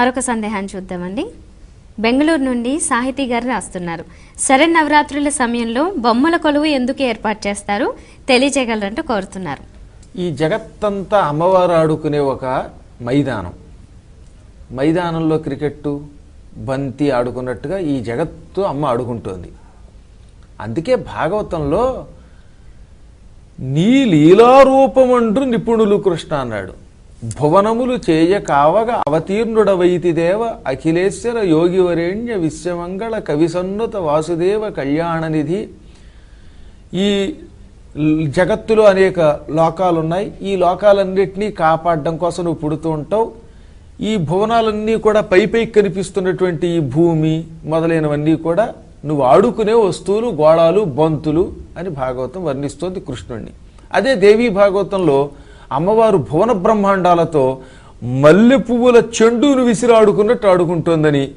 మరొక సందేహాన్ని చూద్దామండి. బెంగళూరు నుండి సాహితీ గారు రాస్తున్నారు. శరణ్ నవరాత్రుల సమయంలో బొమ్మల కొలువు ఎందుకు ఏర్పాటు చేస్తారు? తెలియజేయగలరంటూ కోరుతున్నారు. ఈ జగత్తంతా అమ్మవారు ఆడుకునే ఒక మైదానం. మైదానంలో క్రికెట్టు బంతి ఆడుకున్నట్టుగా ఈ జగత్తు అమ్మ ఆడుకుంటోంది. అందుకే భాగవతంలో నీ లీలారూపమంటూ నిపుణులు కృష్ణ అన్నాడు. భువనములు చేయ కావగ అవతీర్ణుడవైతి దేవ అఖిలేశ్వర యోగివరేణ్య విశ్వమంగళ కవిసన్నత వాసుదేవ కళ్యాణనిధి. ఈ జగత్తులో అనేక లోకాలు ఉన్నాయి ఈ లోకాలన్నింటినీ కాపాడడం కోసం నువ్వు పుడుతూ ఉంటావు. ఈ భువనాలన్నీ కూడా పై పైకి కనిపిస్తున్నటువంటి ఈ భూమి మొదలైనవన్నీ కూడా నువ్వు ఆడుకునే వస్తువులు గోళాలు బంతులు అని భాగవతం వర్ణిస్తోంది కృష్ణుణ్ణి. అదే దేవీ భాగవతంలో అమ్మవారు భువన బ్రహ్మాండాలతో మల్లె పువ్వుల చెండును విసిరాడుకున్నట్టు ఆడుకుంటుందని ఆడుకుంటోందని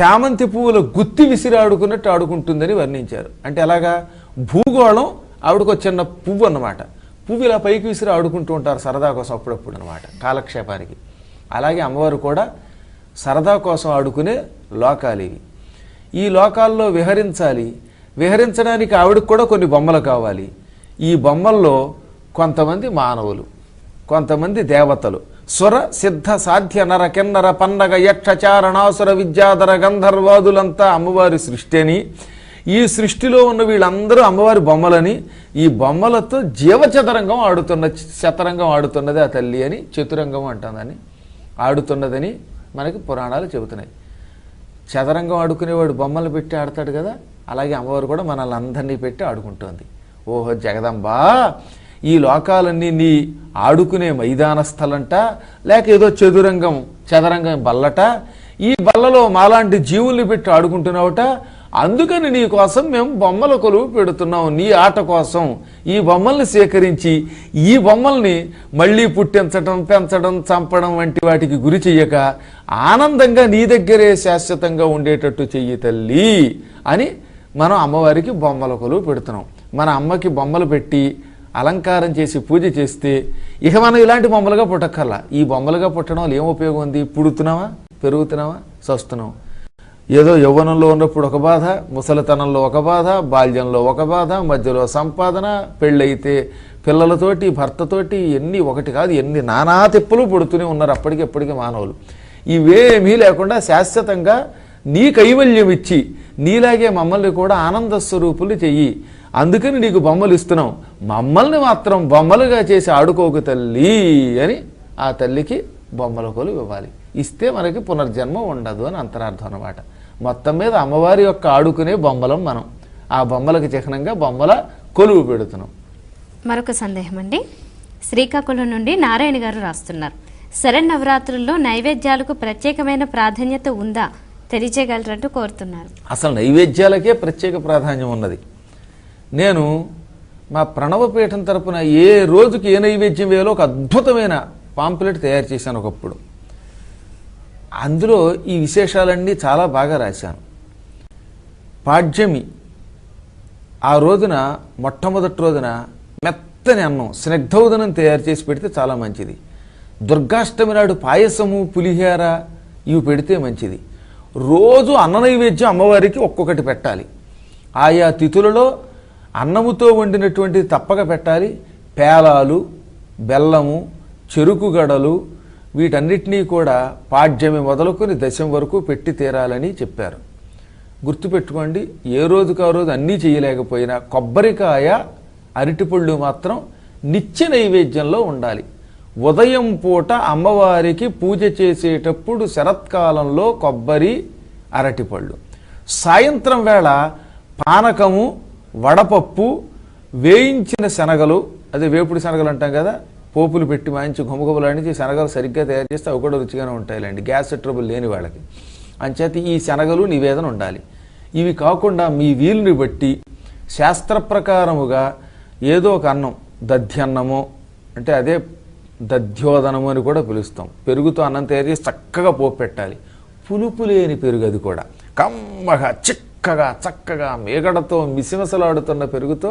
చామంతి పువ్వుల గుత్తి విసిరాడుకున్నట్టు ఆడుకుంటుందని వర్ణించారు. అంటే ఎలాగా భూగోళం ఆవిడకు ఒక చిన్న పువ్వు అన్నమాట. పువ్వు ఇలా పైకి విసిరి ఆడుకుంటూ ఉంటారు సరదా కోసం అప్పుడప్పుడు అనమాట కాలక్షేపానికి. అలాగే అమ్మవారు కూడా సరదా కోసం ఆడుకునే లోకాలు ఇవి. ఈ లోకాల్లో విహరించాలి. విహరించడానికి ఆవిడకు కూడా కొన్ని బొమ్మలు కావాలి. ఈ బొమ్మల్లో కొంతమంది మానవులు. కొంతమంది దేవతలు. స్వర సిద్ధ సాధ్య నర కిన్నర పన్నగ యక్ష చారణాసుర విద్యాధర గంధర్వాదులంతా అమ్మవారి సృష్టి అని ఈ సృష్టిలో ఉన్న వీళ్ళందరూ అమ్మవారి బొమ్మలని ఈ బొమ్మలతో జీవచదరంగం ఆడుతున్న శతరంగం ఆడుతున్నది ఆ తల్లి అని చతురంగం అంటుందని ఆడుతున్నదని మనకి పురాణాలు చెబుతున్నాయి. చదరంగం ఆడుకునేవాడు బొమ్మలు పెట్టి ఆడతాడు కదా అలాగే అమ్మవారు కూడా మనల్ని అందరినీ పెట్టి ఆడుకుంటోంది. ఓహో జగదంబా! ఈ లోకాలన్నీ నీ ఆడుకునే మైదాన స్థలంట లేక ఏదో చదురంగం చదరంగం బల్లట. ఈ బల్లలో మాలాంటి జీవుల్ని పెట్టి ఆడుకుంటున్నావుట. అందుకని నీ కోసం మేము బొమ్మల కొలువు పెడుతున్నాం నీ ఆట కోసం. ఈ బొమ్మల్ని సేకరించి ఈ బొమ్మల్ని మళ్ళీ పుట్టించడం పెంచడం చంపడం వంటి వాటికి గురి చెయ్యక ఆనందంగా నీ దగ్గరే శాశ్వతంగా ఉండేటట్టు చెయ్యి తల్లి అని మనం అమ్మవారికి బొమ్మల కొలువు పెడుతున్నాం. మన అమ్మకి బొమ్మలు పెట్టి అలంకారం చేసి పూజ చేస్తే ఇక మనం ఇలాంటి బొమ్మలుగా పుట్టక్కర్లా. ఈ బొమ్మలుగా పుట్టడం వల్ల ఏం ఉపయోగం ఉంది? పుడుతున్నావా? పెరుగుతున్నావా? సస్తున్నాం ఏదో యవ్వనంలో ఉన్నప్పుడు ఒక బాధ ముసలితనంలో ఒక బాధ బాల్యంలో ఒక బాధ మధ్యలో సంపాదన పెళ్ళైతే పిల్లలతోటి భర్తతోటి ఎన్ని ఒకటి కాదు ఎన్ని నానా తిప్పలు పడుతూనే ఉన్నారు అప్పటికెప్పటికీ మానవులు. ఇవేమీ లేకుండా శాశ్వతంగా నీ కైవల్యం ఇచ్చి నీలాగే మమ్మల్ని కూడా ఆనంద స్వరూపులు చెయ్యి. అందుకని నీకు బొమ్మలు ఇస్తున్నాం. మమ్మల్ని మాత్రం బొమ్మలుగా చేసి ఆడుకోకు తల్లి అని ఆ తల్లికి బొమ్మల కొలు ఇవ్వాలి. ఇస్తే మనకి పునర్జన్మ ఉండదు అని అంతరార్థం అన్నమాట. మొత్తం మీద అమ్మవారి యొక్క ఆడుకునే బొమ్మలం మనం. ఆ బొమ్మలకు చిహ్నంగా బొమ్మల కొలువు పెడుతున్నాం. మరొక సందేహం అండి. శ్రీకాకుళం నుండి నారాయణ గారు రాస్తున్నారు. శరణ్ నవరాత్రుల్లో నైవేద్యాలకు ప్రత్యేకమైన ప్రాధాన్యత ఉందా? తెలియజేయగలరంటూ కోరుతున్నారు. అసలు నైవేద్యాలకే ప్రత్యేక ప్రాధాన్యం ఉన్నది. నేను మా ప్రణవపీఠం తరపున ఏ రోజుకి ఏ నైవేద్యం వేయాలో ఒక అద్భుతమైన పాంప్లెట్ తయారు చేశాను ఒకప్పుడు. అందులో ఈ విశేషాలన్నీ చాలా బాగా రాశాను. పాడ్యమి ఆ రోజున మొట్టమొదటి రోజున మెత్తని అన్నం స్నిగ్ధోదనం తయారు చేసి పెడితే చాలా మంచిది. దుర్గాష్టమి నాడు పాయసము పులిహేర ఇవి పెడితే మంచిది. రోజు అన్న నైవేద్యం అమ్మవారికి ఒక్కొక్కటి పెట్టాలి. ఆయా తిథులలో అన్నముతో వండినటువంటి తప్పక పెట్టాలి. పేలాలు బెల్లము చెరుకు గడలు వీటన్నిటినీ కూడా పాడ్యమి మొదలుకొని దశం వరకు పెట్టి తీరాలని చెప్పారు. గుర్తుపెట్టుకోండి ఏ రోజుకు ఆ రోజు అన్నీ చేయలేకపోయినా కొబ్బరికాయ అరటిపళ్ళు మాత్రం నిత్య నైవేద్యంలో ఉండాలి. ఉదయం పూట అమ్మవారికి పూజ చేసేటప్పుడు శరత్కాలంలో కొబ్బరి అరటిపళ్ళు. సాయంత్రం వేళ పానకము వడపప్పు వేయించిన శనగలు అదే వేపుడు శనగలు అంటాం కదా పోపులు పెట్టి మంచి గుమగుమలాడించి శనగలు సరిగ్గా తయారు చేస్తే అవి కూడా రుచిగానే ఉంటాయిలేండి. గ్యాస్ ట్రబుల్ లేని వాళ్ళకి. అంచేత ఈ శనగలు నివేదన ఉండాలి. ఇవి కాకుండా మీ వీలుని బట్టి శాస్త్ర ప్రకారముగా ఏదో ఒక అన్నం దధ్యన్నము అంటే అదే దధ్యోదనము అని కూడా పిలుస్తాం. పెరుగుతో అన్నం తయారు చేసి చక్కగా పోపు పెట్టాలి. పులుపు లేని పెరుగు అది కూడా. కమ్మగా చక్కగా చక్కగా మేగడతో మిసిమసలాడుతున్న పెరుగుతో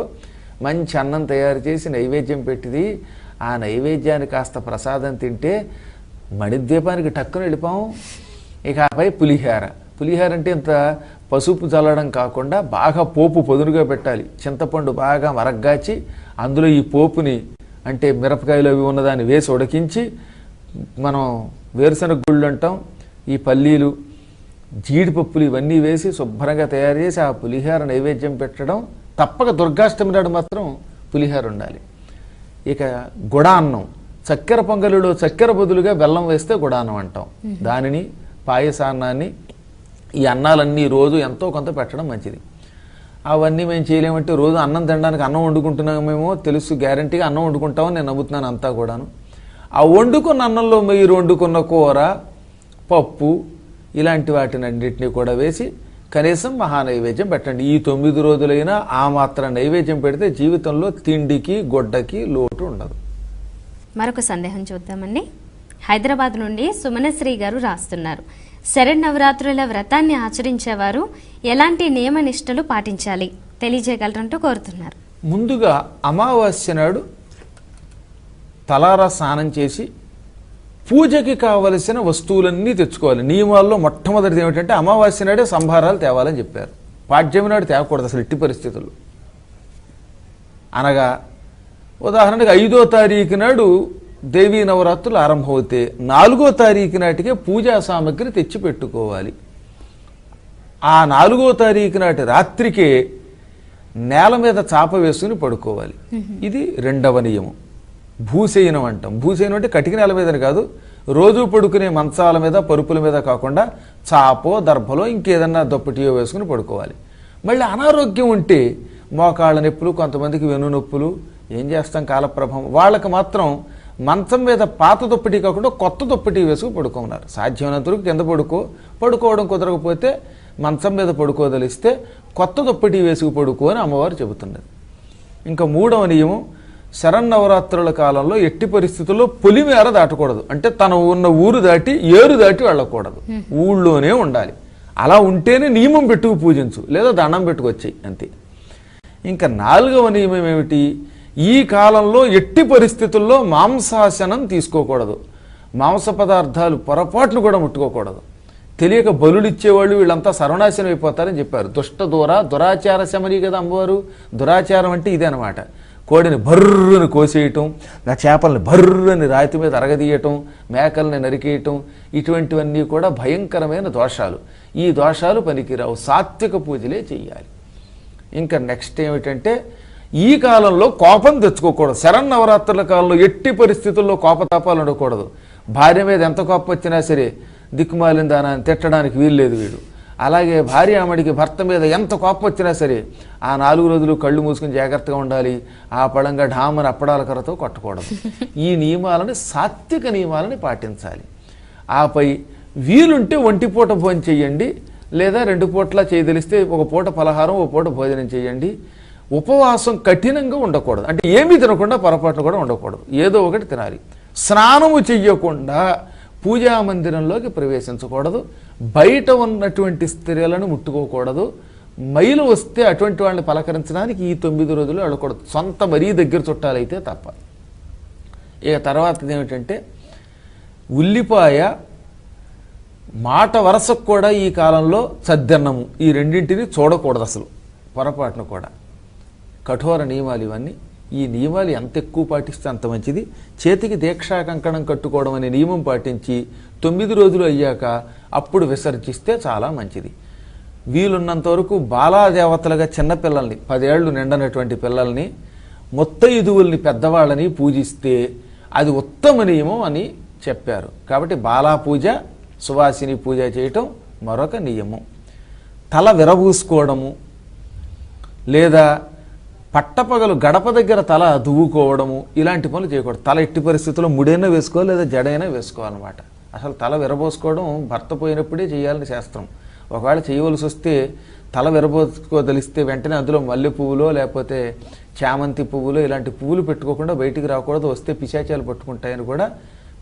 మంచి అన్నం తయారు చేసి నైవేద్యం పెట్టిది. ఆ నైవేద్యాన్ని కాస్త ప్రసాదం తింటే మణిద్వీపానికి టక్కున వెళ్ళిపోం. ఇక ఆపై పులిహార. పులిహార అంటే ఇంత పసుపు చల్లడం కాకుండా బాగా పోపు పొదునుగా పెట్టాలి. చింతపండు బాగా మరగ్గాచి అందులో ఈ పోపుని అంటే మిరపకాయలు అవి ఉన్నదాన్ని వేసి ఉడికించి మనం వేరుశనగ గుళ్ళు అంటాం ఈ పల్లీలు జీడిపప్పులు ఇవన్నీ వేసి శుభ్రంగా తయారు చేసి ఆ పులిహార నైవేద్యం పెట్టడం తప్పక దుర్గాష్టమి నాడు మాత్రం పులిహార ఉండాలి. ఇక గుడాన్నం చక్కెర పొంగలిలో చక్కెర బదులుగా బెల్లం వేస్తే గుడాన్నం అంటాం. దానిని పాయసాన్నాన్ని ఈ అన్నాలన్నీ రోజు ఎంతో కొంత పెట్టడం మంచిది. అవన్నీ మేము చేయలేమంటే రోజు అన్నం తినడానికి అన్నం వండుకుంటున్నామేమో తెలుసు గ్యారంటీగా అన్నం వండుకుంటామని నేను నమ్ముతున్నాను అంతా కూడాను. ఆ వండుకున్న అన్నంలో మీరు వండుకున్న కూర పప్పు ఇలాంటి వాటిని అన్నింటినీ కూడా వేసి కనీసం మహా నైవేద్యం పెట్టండి. ఈ తొమ్మిది రోజులైనా ఆ మాత్రం నైవేద్యం పెడితే జీవితంలో తిండికి గొడ్డకి లోటు ఉండదు. మరొక సందేహం చూద్దామండి. హైదరాబాద్ నుండి సుమనశ్రీ గారు రాస్తున్నారు. శరన్నవరాత్రుల వ్రతాన్ని ఆచరించేవారు ఎలాంటి నియమ నిష్టలు పాటించాలి తెలియజేయగలరంటూ కోరుతున్నారు. ముందుగా అమావాస్య నాడు తలారా స్నానం చేసి పూజకి కావలసిన వస్తువులన్నీ తెచ్చుకోవాలి. నియమాల్లో మొట్టమొదటిది ఏమిటంటే అమావాస్య నాడే సంభారాలు తేవాలని చెప్పారు. పాడ్యమి నాడు తేవకూడదు అసలు ఎట్టి పరిస్థితుల్లో. అనగా ఉదాహరణకు ఐదో తారీఖు నాడు దేవీ నవరాత్రులు ఆరంభమవుతే నాలుగో తారీఖు నాటికే పూజా సామగ్రి తెచ్చి పెట్టుకోవాలి ఆ నాలుగో తారీఖు నాటి రాత్రికే నేల మీద చాప వేసుకుని పడుకోవాలి. ఇది రెండవ నియమం. భూసేయనం అంటాం. భూసేయనం అంటే కటిక నేల మీదని కాదు రోజు పడుకునే మంచాల మీద పరుపుల మీద కాకుండా చాపో దర్భలో ఇంకేదన్నా దొప్పటియో వేసుకుని పడుకోవాలి. మళ్ళీ అనారోగ్యం ఉంటే మోకాళ్ళ నొప్పులు కొంతమందికి వెను నొప్పులు ఏం చేస్తాం కాలప్రభం? వాళ్ళకి మాత్రం మంచం మీద పాత దుప్పటి కాకుండా కొత్త దుప్పటి వేసుకు పడుకున్నారు సాధ్యమైనంత వరకు కింద పడుకో. పడుకోవడం కుదరకపోతే మంచం మీద పడుకోదలిస్తే కొత్త దుప్పటి వేసుకు పడుకో అని అమ్మవారు చెబుతున్నది ఇంకా మూడవ నియమం శరన్నవరాత్రుల కాలంలో ఎట్టి పరిస్థితుల్లో పొలిమేర దాటకూడదు. అంటే తన ఉన్న ఊరు దాటి ఏరు దాటి వెళ్ళకూడదు. ఊళ్ళోనే ఉండాలి. అలా ఉంటేనే నియమం పెట్టుకు పూజించు. లేదా దండం పెట్టుకొచ్చాయి అంతే. ఇంకా నాలుగవ నియమం ఏమిటి? ఈ కాలంలో ఎట్టి పరిస్థితుల్లో మాంసాశనం తీసుకోకూడదు. మాంస పదార్థాలు పొరపాట్లు కూడా ముట్టుకోకూడదు. తెలియక బలులు ఇచ్చేవాళ్ళు వీళ్ళంతా సర్వనాశనం అయిపోతారని చెప్పారు. దుష్ట దూర దురాచార శమని కదా అమ్మవారు? దురాచారం అంటే ఇదే అనమాట కోడిని బర్రుని కోసేయటం నా చేపల్ని బర్రుని రాతి మీద అరగదీయటం మేకల్ని నరికేయటం ఇటువంటివన్నీ కూడా భయంకరమైన దోషాలు. ఈ దోషాలు పనికిరావు. సాత్విక పూజలే చెయ్యాలి. ఇంకా నెక్స్ట్ ఏమిటంటే ఈ కాలంలో కోపం తెచ్చుకోకూడదు. శరన్నవరాత్రుల కాలంలో ఎట్టి పరిస్థితుల్లో కోపతాపాలు ఉండకూడదు. భార్య మీద ఎంత కోపం వచ్చినా సరే దిక్కుమాలిన దానాన్ని తిట్టడానికి వీల్లేదు వీడు. అలాగే భార్య ఆమెడికి భర్త మీద ఎంత కోపం వచ్చినా సరే ఆ నాలుగు రోజులు కళ్ళు మూసుకుని జాగ్రత్తగా ఉండాలి. ఆ పడంగా ఢామని అప్పడాల కర్రతో కొట్టకూడదు. ఈ నియమాలని సాత్విక నియమాలని పాటించాలి. ఆపై వీలుంటే ఒంటి పూట భోజనం చేయండి లేదా రెండు పూట్ల చేయదలిస్తే ఒక పూట పలహారం ఒక పూట భోజనం చేయండి. ఉపవాసం కఠినంగా ఉండకూడదు. అంటే ఏమీ తినకుండా పొరపాట్లు కూడా ఉండకూడదు. ఏదో ఒకటి తినాలి. స్నానము చెయ్యకుండా పూజా మందిరంలోకి ప్రవేశించకూడదు. బయట ఉన్నటువంటి స్త్రీలను ముట్టుకోకూడదు. మైలు వస్తే అటువంటి వాళ్ళని పలకరించడానికి ఈ తొమ్మిది రోజులు వెళ్ళకూడదు. సొంత మరీ దగ్గర చుట్టాలైతే తప్ప. ఇక తర్వాత ఏమిటంటే ఉల్లిపాయ మాట వరసకు కూడా ఈ కాలంలో సద్దన్నము. ఈ రెండింటిని చూడకూడదు అసలు. పొరపాటున కూడా. కఠోర నియమాలు ఇవన్నీ. ఈ నియమాలు ఎంత ఎక్కువ పాటిస్తే అంత మంచిది? చేతికి దీక్షా కంకణం కట్టుకోవడం అనే నియమం పాటించి తొమ్మిది రోజులు అయ్యాక అప్పుడు విసర్జిస్తే చాలా మంచిది. వీలున్నంత వరకు బాలాదేవతలుగా చిన్నపిల్లల్ని పదేళ్ళు నిండనటువంటి పిల్లల్ని ముత్తైదువుల్ని పెద్దవాళ్ళని పూజిస్తే అది ఉత్తమ నియమం అని చెప్పారు. కాబట్టి బాలా పూజ సువాసిని పూజ చేయటం మరొక నియమం. తల విరబూసుకోవడము లేదా పట్టపగలు గడప దగ్గర తల దువ్వుకోవడము ఇలాంటి పనులు చేయకూడదు. తల ఎట్టి పరిస్థితుల్లో ముడైనా వేసుకోవాలి లేదా జడైనా వేసుకోవాలన్నమాట. అసలు తల విరబోసుకోవడం భర్త పోయినప్పుడే చేయాలని శాస్త్రం. ఒకవేళ చేయవలసి వస్తే తల విరబోసుకోదలిస్తే వెంటనే అందులో మల్లె పువ్వులో లేకపోతే చామంతి పువ్వులో ఇలాంటి పువ్వులు పెట్టుకోకుండా బయటికి రాకూడదు. వస్తే పిశాచాలు పట్టుకుంటాయని కూడా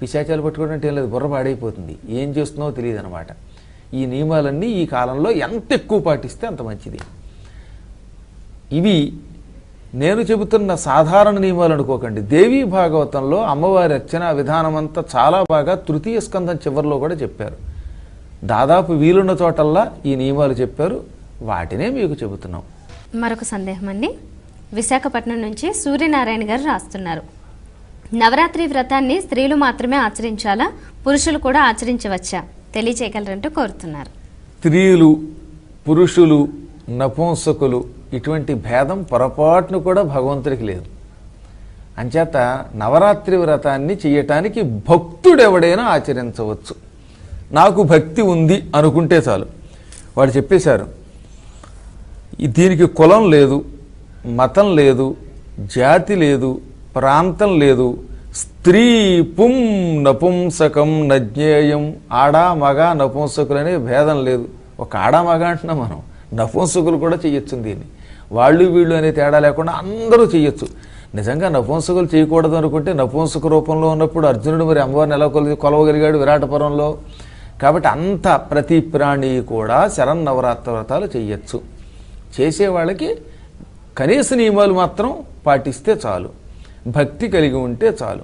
పిశాచాలు పట్టుకోవడం అంటే ఏం లేదు బుర్ర పాడైపోతుంది. ఏం చేస్తున్నావో తెలియదు అనమాట ఈ నియమాలన్నీ ఈ కాలంలో ఎంత ఎక్కువ పాటిస్తే అంత మంచిది. ఇవి నేను చెబుతున్న సాధారణ నియమాలు అనుకోకండి. దేవీ భాగవతంలో అమ్మవారి అర్చన విధానం అంతా చాలా బాగా తృతీయ స్కంధం చివరిలో కూడా చెప్పారు. దాదాపు వీలున్న చోటల్లా ఈ నియమాలు చెప్పారు. వాటినే మీకు చెబుతున్నాం. మరొక సందేహం అండి. విశాఖపట్నం నుంచి సూర్యనారాయణ గారు రాస్తున్నారు. నవరాత్రి వ్రతాన్ని స్త్రీలు మాత్రమే ఆచరించాలా? పురుషులు కూడా ఆచరించవచ్చా? తెలియచేయగలరంటూ కోరుతున్నారు. స్త్రీలు పురుషులు నపుంసకులు ఇటువంటి భేదం పొరపాటును కూడా భగవంతుడికి లేదు. అంచేత నవరాత్రి వ్రతాన్ని చేయటానికి భక్తుడెవడైనా ఆచరించవచ్చు. నాకు భక్తి ఉంది అనుకుంటే చాలు. వాడు చెప్పేశారు దీనికి కులం లేదు మతం లేదు జాతి లేదు ప్రాంతం లేదు స్త్రీ పుం నపుంసకం నజ్ఞేయం ఆడా మగ నపుంసకులనే భేదం లేదు. ఒక ఆడా మగ అంటున్నాం మనం. నపుంసకులు కూడా చేయొచ్చు దీన్ని. వాళ్ళు వీళ్ళు అనే తేడా లేకుండా అందరూ చేయొచ్చు నిజంగా నపుంసకులు చేయకూడదు అనుకుంటే నపుంసక రూపంలో ఉన్నప్పుడు అర్జునుడు మరి అమ్మవారిని ఎలా కొలి కొలవగలిగాడు విరాటపురంలో? కాబట్టి అంత ప్రతి ప్రాణి కూడా శరన్నవరాత్ర వ్రతాలు చేయొచ్చు చేసే వాళ్ళకి కనీస నియమాలు మాత్రం పాటిస్తే చాలు. భక్తి కలిగి ఉంటే చాలు.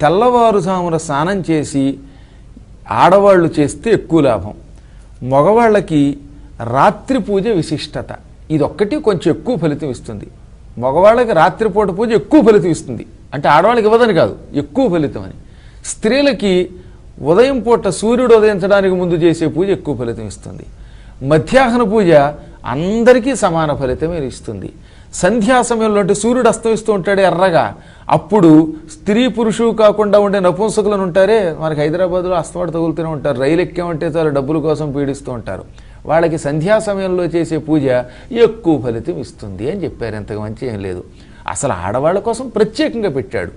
తెల్లవారుజామున స్నానం చేసి ఆడవాళ్ళు చేస్తే ఎక్కువ లాభం. మగవాళ్ళకి రాత్రి పూజ విశిష్టత. ఇదొక్కటి కొంచెం ఎక్కువ ఫలితం ఇస్తుంది. మగవాళ్ళకి రాత్రిపూట పూజ ఎక్కువ ఫలితం ఇస్తుంది. అంటే ఆడవాళ్ళకి ఇవ్వదని కాదు ఎక్కువ ఫలితం అని. స్త్రీలకి ఉదయం పూట సూర్యుడు ఉదయించడానికి ముందు చేసే పూజ ఎక్కువ ఫలితం ఇస్తుంది. మధ్యాహ్న పూజ అందరికీ సమాన ఫలితమే ఇస్తుంది. సంధ్యా సమయంలో అంటే సూర్యుడు అస్తమిస్తూ ఉంటాడే ఎర్రగా అప్పుడు స్త్రీ పురుషుడు కాకుండా ఉండే నపుంసకులను ఉంటారే మనకి హైదరాబాద్లో అస్తమాటు తగులుతూనే ఉంటారు. రైలు ఎక్కామంటే చాలా డబ్బుల కోసం పీడిస్తూ ఉంటారు. వాళ్ళకి సంధ్యా సమయంలో చేసే పూజ ఎక్కువ ఫలితం ఇస్తుంది అని చెప్పారు. ఎంతగా మంచి ఏం లేదు. అసలు ఆడవాళ్ళ కోసం ప్రత్యేకంగా పెట్టాడు.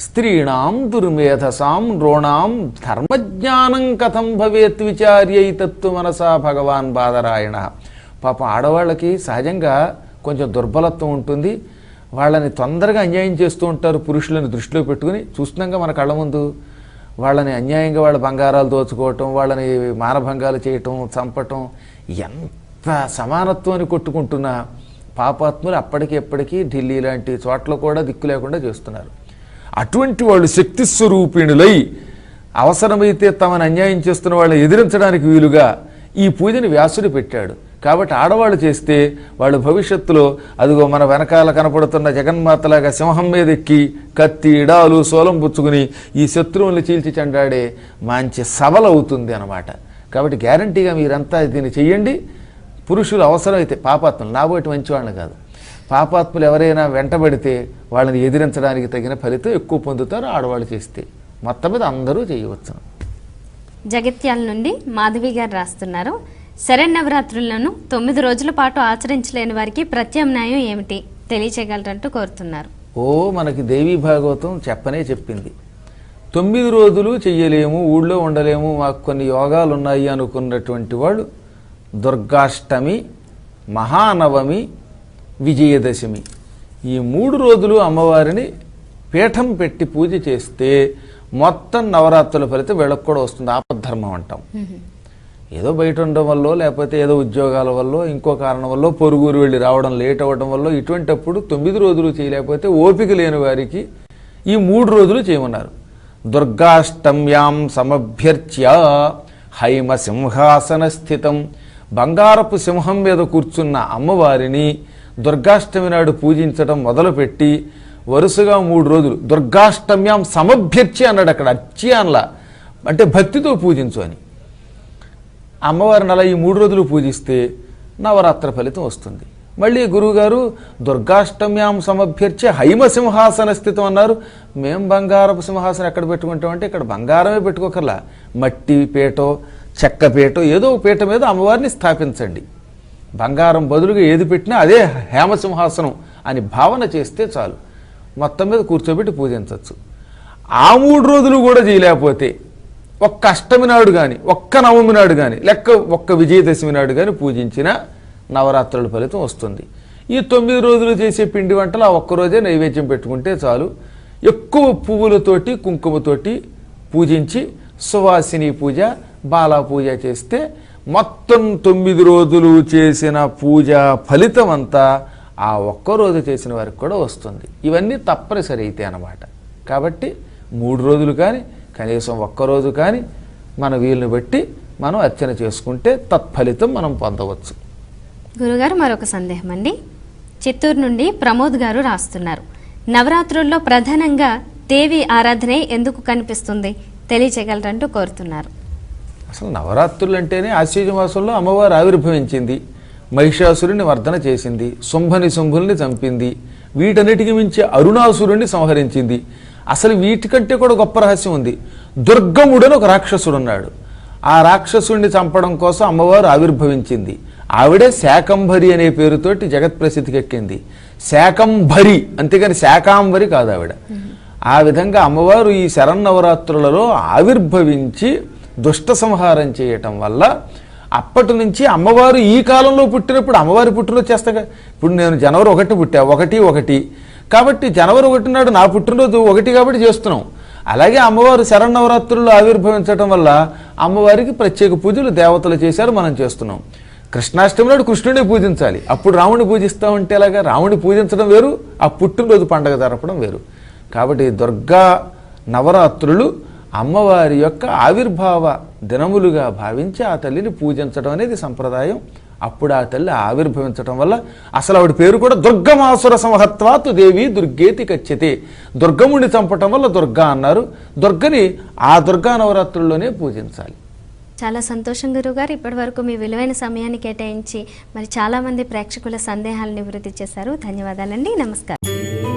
స్త్రీణాం దుర్మేధసాం రోణాం ధర్మజ్ఞానం కథం భవేత్ విచార్యైతత్తు మనసా భగవాన్ బాదరాయణ. పాపం ఆడవాళ్ళకి సహజంగా కొంచెం దుర్బలత్వం ఉంటుంది. వాళ్ళని తొందరగా అన్యాయం చేస్తూ ఉంటారు. పురుషులను దృష్టిలో పెట్టుకుని చూస్తున్నాగా మన కళ్ళ ముందు వాళ్ళని అన్యాయంగా వాళ్ళ బంగారాలు దోచుకోవటం వాళ్ళని మానభంగాలు చేయటం చంపటం ఎంత సమానత్వాన్ని కొట్టుకుంటున్న పాపాత్ములు అప్పటికెప్పటికీ ఢిల్లీ లాంటి చోట్ల కూడా దిక్కు లేకుండా చేస్తున్నారు. అటువంటి వాళ్ళు శక్తి స్వరూపిణులై అవసరమైతే తమను అన్యాయం చేస్తున్న వాళ్ళని ఎదిరించడానికి వీలుగా ఈ పూజని వ్యాసుడు పెట్టాడు. కాబట్టి ఆడవాళ్ళు చేస్తే వాళ్ళు భవిష్యత్తులో అదిగో మన వెనకాల కనపడుతున్న జగన్మాతలాగా సింహం మీద ఎక్కి కత్తి ఇడాలు సోలం పుచ్చుకుని ఈ శత్రువుల్ని చీల్చి చెండాడే మంచి సబలవుతుంది అనమాట కాబట్టి గ్యారంటీగా మీరంతా దీన్ని చెయ్యండి. పురుషులు అవసరమైతే పాపాత్ములు నాబోటి మంచివాళ్ళని కాదు. పాపాత్ములు ఎవరైనా వెంటబడితే వాళ్ళని ఎదిరించడానికి తగిన ఫలితం ఎక్కువ పొందుతారు ఆడవాళ్ళు చేస్తే. మొత్తం మీద అందరూ చేయవచ్చు. జగిత్యాల నుండి మాధవి గారు రాస్తున్నారు. శరన్నవరాత్రులను తొమ్మిది రోజుల పాటు ఆచరించలేని వారికి ప్రత్యామ్నాయం ఏమిటి? తెలియచేయగలరంటూ కోరుతున్నారు. ఓ మనకి దేవీ భాగవతం చెప్పనే చెప్పింది. తొమ్మిది రోజులు చెయ్యలేము ఊళ్ళో ఉండలేము మాకు కొన్ని యోగాలు ఉన్నాయి అనుకున్నటువంటి వాళ్ళు దుర్గాష్టమి మహానవమి విజయదశమి. ఈ మూడు రోజులు అమ్మవారిని పీఠం పెట్టి పూజ చేస్తే మొత్తం నవరాత్రుల ఫలితం వీళ్ళకి కూడా వస్తుంది ఆపద్ధర్మం అంటాం. ఏదో బయట ఉండడం వల్ల లేకపోతే ఏదో ఉద్యోగాల వల్ల ఇంకో కారణం వల్ల పొరుగురు వెళ్ళి రావడం లేట్ అవ్వడం వల్ల ఇటువంటప్పుడు తొమ్మిది రోజులు చేయలేకపోతే ఓపిక లేని వారికి ఈ మూడు రోజులు చేయమన్నారు. దుర్గాష్టమ్యాం సమభ్యర్చ్య హైమ సింహాసన స్థితం బంగారపు సింహం మీద కూర్చున్న అమ్మవారిని దుర్గాష్టమి నాడు పూజించడం మొదలుపెట్టి వరుసగా మూడు రోజులు దుర్గాష్టమ్యాం సమభ్యర్చి అన్నాడు అక్కడ అర్చి అనలా. అంటే భక్తితో పూజించు అని. అమ్మవారిని అలా ఈ మూడు రోజులు పూజిస్తే నవరాత్ర ఫలితం వస్తుంది. మళ్ళీ గురువుగారు దుర్గాష్టమ్యాం సమభ్యర్చే హైమ సింహాసన స్థితం అన్నారు. మేం బంగారపు సింహాసనం ఎక్కడ పెట్టుకుంటామంటే ఇక్కడ బంగారమే పెట్టుకోకర్లా. మట్టి పీటో చెక్క పీటో ఏదో ఒక పీట మీద అమ్మవారిని స్థాపించండి. బంగారం బదులుగా ఏది పెట్టినా అదే హేమ సింహాసనం అని భావన చేస్తే చాలు. మొత్తం మీద కూర్చోబెట్టి పూజించవచ్చు ఆ మూడు రోజులు కూడా చేయలేకపోతే ఒక్క అష్టమి నాడు కానీ ఒక్క నవమి నాడు కానీ లెక్క ఒక్క విజయదశమి నాడు కానీ పూజించినా నవరాత్రుల ఫలితం వస్తుంది. ఈ తొమ్మిది రోజులు చేసే పిండి వంటలు ఆ ఒక్కరోజే నైవేద్యం పెట్టుకుంటే చాలు. ఎక్కువ పువ్వులతోటి కుంకుమతోటి పూజించి సువాసిని పూజ బాలా పూజ చేస్తే మొత్తం తొమ్మిది రోజులు చేసిన పూజ ఫలితం అంతా ఆ ఒక్కరోజు చేసిన వారికి కూడా వస్తుంది. ఇవన్నీ తప్పనిసరి అయితే అన్నమాట. కాబట్టి మూడు రోజులు కానీ కనీసం ఒక్కరోజు కానీ మన వీలుని బట్టి మనం అర్చన చేసుకుంటే తత్ఫలితం మనం పొందవచ్చు. గురుగారు మరొక సందేహం అండి. చిత్తూరు నుండి ప్రమోద్ గారు రాస్తున్నారు. నవరాత్రుల్లో ప్రధానంగా దేవి ఆరాధనే ఎందుకు కనిపిస్తుంది తెలియచేయగలరంటూ కోరుతున్నారు. అసలు నవరాత్రులు అంటేనే ఆశ్చర్య మాసంలో అమ్మవారు ఆవిర్భవించింది. మహిషాసురుని వర్ధన చేసింది. శుంభని శుంభుల్ని చంపింది. వీటన్నిటికి మించి అరుణాసురుణ్ణి సంహరించింది. అసలు వీటికంటే కూడా గొప్ప రహస్యం ఉంది. దుర్గముడని ఒక రాక్షసుడు ఉన్నాడు ఆ రాక్షసుడిని చంపడం కోసం అమ్మవారు ఆవిర్భవించింది. ఆవిడే శాకంభరి అనే పేరుతోటి జగత్ ప్రసిద్ధికి ఎక్కింది శాకంభరి అంతేగాని శాకాంబరి కాదు ఆవిడ. ఆ విధంగా అమ్మవారు ఈ శరన్నవరాత్రులలో ఆవిర్భవించి దుష్ట సంహారం చేయటం వల్ల అప్పటి నుంచి అమ్మవారు ఈ కాలంలో పుట్టినప్పుడు అమ్మవారి పుట్టినరోజు చేస్తాగా? ఇప్పుడు నేను జనవరి ఒకటి పుట్టా ఒకటి ఒకటి. కాబట్టి జనవరి ఒకటి నాడు నా పుట్టినరోజు ఒకటి కాబట్టి చేస్తున్నాం. అలాగే అమ్మవారు శరన్నవరాత్రుల్లో ఆవిర్భవించడం వల్ల అమ్మవారికి ప్రత్యేక పూజలు దేవతలు చేశారు మనం చేస్తున్నాం. కృష్ణాష్టమి నాడు కృష్ణుడిని పూజించాలి. అప్పుడు రాముడిని పూజిస్తామంటే ఎలాగా? రాముడిని పూజించడం వేరు ఆ పుట్టినరోజు పండగ జరపడం వేరు. కాబట్టి దుర్గా నవరాత్రులు అమ్మవారి యొక్క ఆవిర్భావ దినములుగా భావించి ఆ తల్లిని పూజించడం అనేది సంప్రదాయం. అప్పుడు ఆ తల్లి ఆవిర్భవించడం వల్ల అసలు ఆవిడ పేరు కూడా దుర్గమాసుర సంహత్వాత్ దేవి దుర్గేతి కచ్చితే దుర్గముని చంపటం వల్ల దుర్గా అన్నారు. దుర్గని ఆ దుర్గా నవరాత్రుల్లోనే పూజించాలి. చాలా సంతోషం గురుగారు ఇప్పటి వరకు మీ విలువైన సమయాన్ని కేటాయించి మరి చాలామంది ప్రేక్షకుల సందేహాలు నివృత్తి చేశారు. ధన్యవాదాలండి. నమస్కారం.